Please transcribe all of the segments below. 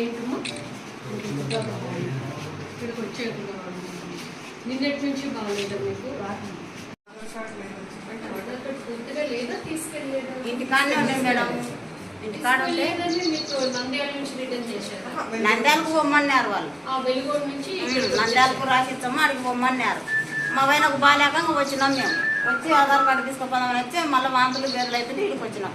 ఏంటమ్మా? ఇక్కడికి వచ్చాక నిన్నటి నుంచి బాగాలేదా మీకు? పూర్తిగా లేదా? తీసుకెళ్ళలేదా ఇంటికాడనే ఉన్నాయి మేడం. ఇంటికాడ ఉంటే లేదని మీకు నంద్యాల నుంచి రిటర్న్ చేశారా. నంద్యాలకు పొమ్మన్నారు వాళ్ళు. ఆ వెలుగోడు నుంచి ఇక్కడికి నంద్యాలకు రాసిచ్చాము అడిగి పొమ్మన్నారు మా పైనకు బాగాలేక ఇంకా వచ్చినాం మేము. వచ్చి ఆధార్ కార్డు తీసుకుపోదామని వచ్చి మళ్ళీ వాంతులు బేదలు అయితే ఇక్కడికి వచ్చినాం.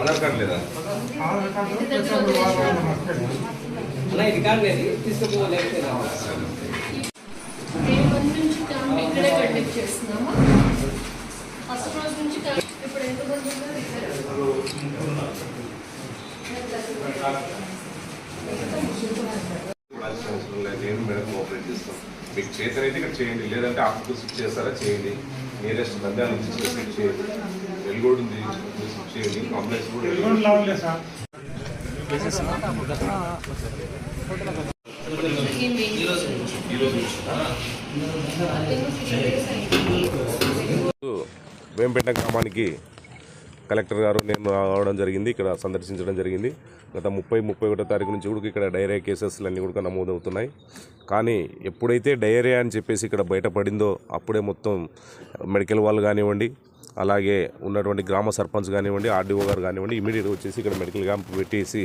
ఆధార్ కార్డ్ లేదు? ఆధార్ కార్డు లేదా. అలా ఇది తీసుకుపోలేకపోతే ఇక్కడే కండక్ట్ చేస్తున్నాము? ఫస్ట్ రోజు నుంచి ఇప్పుడు ఎంతమంది ఉన్నారు నేను మేడం కోఆపరేట్ చేస్తాం. మీకు చేతనైతే ఇక్కడ చేయండి. లేదంటే ఆఫీస్ చేస్తారా? చేయండి. నియరెస్ట్ నంద్యాల నుంచి స్విచ్ ఉంది. కాంప్లెక్స్ కూడా వేంపేట గ్రామానికి కలెక్టర్ గారు నేను రావడం జరిగింది ఇక్కడ సందర్శించడం జరిగింది. గత ముప్పై ముప్పై ఒకటో తారీఖు నుంచి కూడా ఇక్కడ డైరియా కేసెస్లు అన్నీ కూడా నమోదవుతున్నాయి. కానీ ఎప్పుడైతే డయేరియా అని చెప్పేసి ఇక్కడ బయటపడిందో అప్పుడే మొత్తం మెడికల్ వాళ్ళు కానివ్వండి అలాగే ఉన్నటువంటి గ్రామ సర్పంచ్ కానివ్వండి ఆర్డీఓ గారు కానివ్వండి ఇమీడియట్గా వచ్చేసి ఇక్కడ మెడికల్ క్యాంప్ పెట్టేసి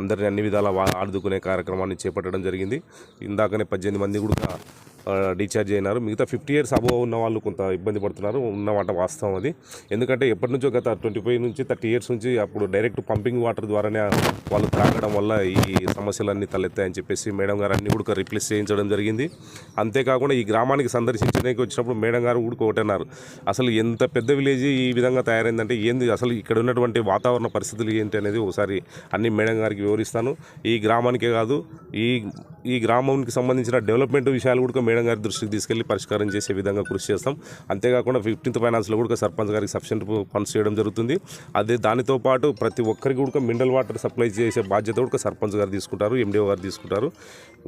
అందరిని అన్ని విధాలా ఆడుకునే ఆదుకునే కార్యక్రమాన్ని చేపట్టడం జరిగింది. ఇందాకనే పద్దెనిమిది మంది కూడా డిశ్చార్జ్ అయినారు. మిగతా ఫిఫ్టీ ఇయర్స్ అబోవ్ ఉన్న వాళ్ళు కొంత ఇబ్బంది పడుతున్నారు. ఉన్నమాట వాస్తవం అది. ఎందుకంటే ఎప్పటి నుంచో గత ట్వంటీ ఫైవ్ నుంచి థర్టీ ఇయర్స్ నుంచి అప్పుడు డైరెక్ట్ పంపింగ్ వాటర్ ద్వారానే వాళ్ళు త్రాగడం వల్ల ఈ సమస్యలన్నీ తలెత్తాయని చెప్పేసి మేడం గారు అన్ని కూడా రిప్లేస్ చేయించడం జరిగింది. అంతేకాకుండా ఈ గ్రామానికి సందర్శించడానికి వచ్చినప్పుడు మేడం గారు కూడా అసలు ఎంత పెద్ద విలేజ్ ఈ విధంగా తయారైందంటే ఏంది? అసలు ఇక్కడ ఉన్నటువంటి వాతావరణ పరిస్థితులు ఏంటి అనేది ఒకసారి అన్ని మేడం గారికి వివరిస్తాను. ఈ గ్రామానికే కాదు ఈ ఈ గ్రామానికి సంబంధించిన డెవలప్మెంట్ విషయాలు కూడా మేడం గారి దృష్టికి తీసుకెళ్ళి పరిష్కారం చేసే విధంగా కృషి చేస్తాం. అంతేకాకుండా ఫిఫ్టీన్త్ ఫైనాన్స్లో కూడా సర్పంచ్ గారికి సఫిషియెంట్ ఫండ్స్ చేయడం జరుగుతుంది. అదే దానితో పాటు ప్రతి ఒక్కరికి కూడా మినరల్ వాటర్ సప్లై చేసే బాధ్యత కూడా సర్పంచ్ గారు తీసుకుంటారు ఎండిఓ గారు తీసుకుంటారు.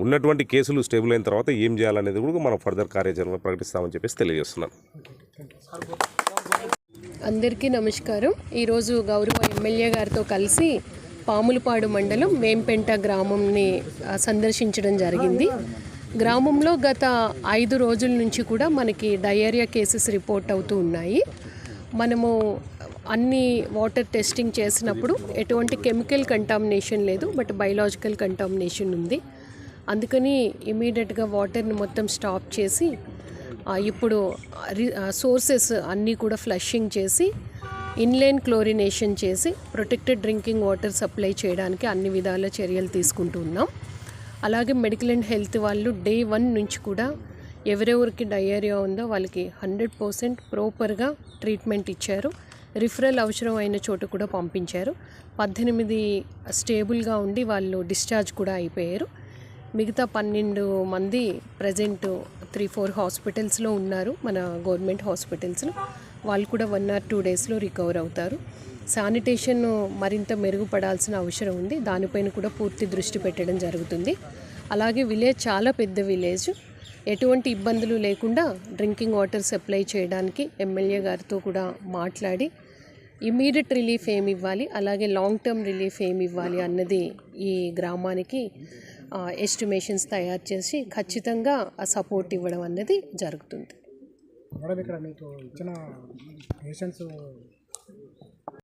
ఉన్నటువంటి కేసులు స్టేబుల్ అయిన తర్వాత ఏం చేయాలనేది కూడా మనం ఫర్దర్ కార్యాచరణ ప్రకటిస్తామని చెప్పేసి తెలియజేస్తున్నాను. అందరికీ నమస్కారం. ఈరోజు గౌరవ ఎమ్మెల్యే గారితో కలిసి పాములపాడు మండలం వేంపెంట గ్రామంని సందర్శించడం జరిగింది. గ్రామంలో గత ఐదు రోజుల నుంచి కూడా మనకి డయేరియా కేసెస్ రిపోర్ట్ అవుతూ ఉన్నాయి. మనము అన్ని వాటర్ టెస్టింగ్ చేసినప్పుడు ఎటువంటి కెమికల్ కంటామినేషన్ లేదు బట్ బయలాజికల్ కంటామినేషన్ ఉంది. అందుకని ఇమీడియట్గా వాటర్ని మొత్తం స్టాప్ చేసి ఇప్పుడు సోర్సెస్ అన్నీ కూడా ఫ్లషింగ్ చేసి ఇన్లైన్ క్లోరినేషన్ చేసి ప్రొటెక్టెడ్ డ్రింకింగ్ వాటర్ సప్లై చేయడానికి అన్ని విధాల చర్యలు తీసుకుంటున్నాం అలాగే మెడికల్ అండ్ హెల్త్ వాళ్ళు డే వన్ నుంచి కూడా ఎవరెవరికి డయేరియా ఉందో వాళ్ళకి హండ్రెడ్ పర్సెంట్ ప్రాపర్గా ట్రీట్మెంట్ ఇచ్చారు. రిఫరల్ అవసరం అయిన చోటు కూడా పంపించారు. పద్దెనిమిది స్టేబుల్గా ఉండి వాళ్ళు డిశ్చార్జ్ కూడా అయిపోయారు. మిగతా పన్నెండు మంది ప్రజెంట్ త్రీ ఫోర్ హాస్పిటల్స్లో ఉన్నారు మన గవర్నమెంట్ హాస్పిటల్స్లో. వాళ్ళు కూడా వన్ ఆర్ టూ డేస్లో రికవర్ అవుతారు. శానిటేషన్ మరింత మెరుగుపడాల్సిన అవసరం ఉంది. దానిపైన కూడా పూర్తి దృష్టి పెట్టడం జరుగుతుంది. అలాగే విలేజ్ చాలా పెద్ద విలేజ్ ఎటువంటి ఇబ్బందులు లేకుండా డ్రింకింగ్ వాటర్ సప్లై చేయడానికి ఎమ్మెల్యే గారితో కూడా మాట్లాడి ఇమీడియట్ రిలీఫ్ ఏమి ఇవ్వాలి అలాగే లాంగ్ టర్మ్ రిలీఫ్ ఏమి ఇవ్వాలి అన్నది ఈ గ్రామానికి ఎస్టిమేషన్స్ తయారు చేసి ఖచ్చితంగా సపోర్ట్ ఇవ్వడం అన్నది జరుగుతుంది. మేడం ఇక్కడ మీకు ఇచ్చిన పేషెంట్స్